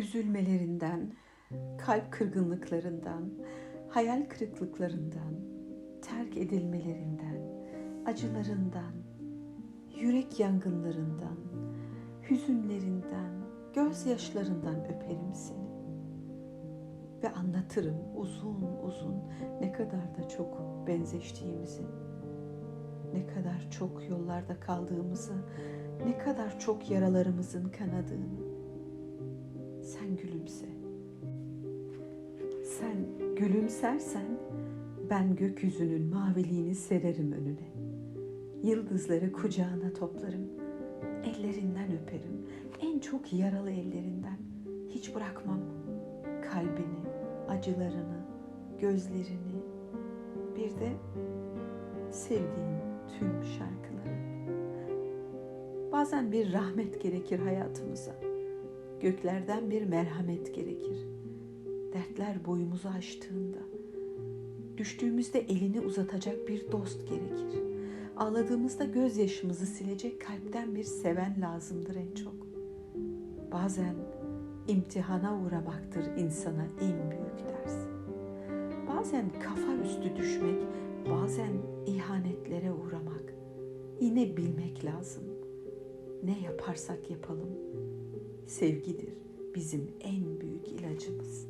üzülmelerinden, kalp kırgınlıklarından, hayal kırıklıklarından, terk edilmelerinden, acılarından, yürek yangınlarından, hüzünlerinden, gözyaşlarından öperim seni. Ve anlatırım uzun uzun ne kadar da çok benzeştiğimizi, ne kadar çok yollarda kaldığımızı, ne kadar çok yaralarımızın kanadığını. Sen gülümse. Sen gülümsersen ben gökyüzünün maviliğini sererim önüne. Yıldızları kucağına toplarım. Ellerinden öperim. En çok yaralı ellerinden. Hiç bırakmam. Kalbini, acılarını, gözlerini. Bir de sevdiğin tüm şarkıları. Bazen bir rahmet gerekir hayatımıza. Göklerden bir merhamet gerekir. Dertler boyumuzu aştığında, düştüğümüzde elini uzatacak bir dost gerekir. Ağladığımızda gözyaşımızı silecek kalpten bir seven lazımdır en çok. Bazen imtihana uğramaktır insana en büyük ders. Bazen kafa üstü düşmek, bazen ihanetlere uğramak. Yine bilmek lazım. Ne yaparsak yapalım sevgidir bizim en büyük ilacımız.